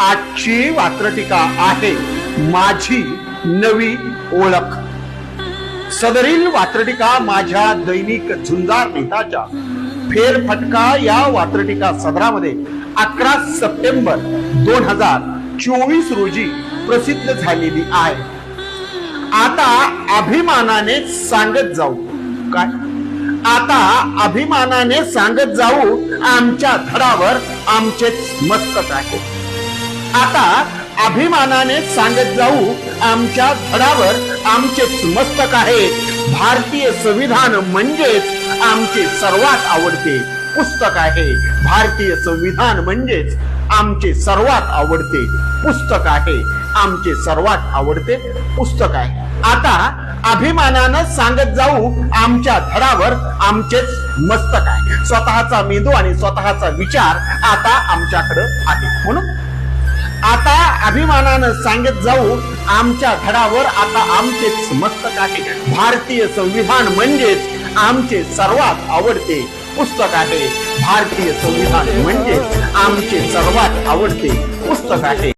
आजची वात्रटिका आहे माझी नवी ओळख. सदरील वात्रटिका माझ्या दैनिक झुंजार नेताच्या फेरफटका या वात्रटिका सदरामध्ये अकरा सप्टेंबर दोन हजार चोवीस रोजी प्रसिद्ध झालेली आहे. आता अभिमानाने सांगत जाऊ. काय? आता अभिमानाने सांगत जाऊ आमच्या धडावर आमचेच मस्तक आहे. आता अभिमानाने सांगत जाऊ आमच्या धडावर आमचेच मस्तक आहे. भारतीय संविधान म्हणजेच आमचे सर्वात आवडते पुस्तक आहे. भारतीय संविधान म्हणजेच आमचे सर्वात आवडते पुस्तक आहे. आमचे सर्वात आवडते पुस्तक आहे. आता अभिमानानं सांगत जाऊ आमच्या धडावर आमचेच मस्तक आहे. स्वतःचा मेंदू आणि स्वतःचा विचार आता आमच्याकडे आहे. म्हणून आता अभिमानानं सांगत जाऊ आमच्या धडावर आता आमचेच मस्तक आहे. भारतीय संविधान म्हणजेच आमचे सर्वात आवडते पुस्तक आहे. भारतीय संविधान म्हणजेच आमचे सर्वात आवडते पुस्तक आहे.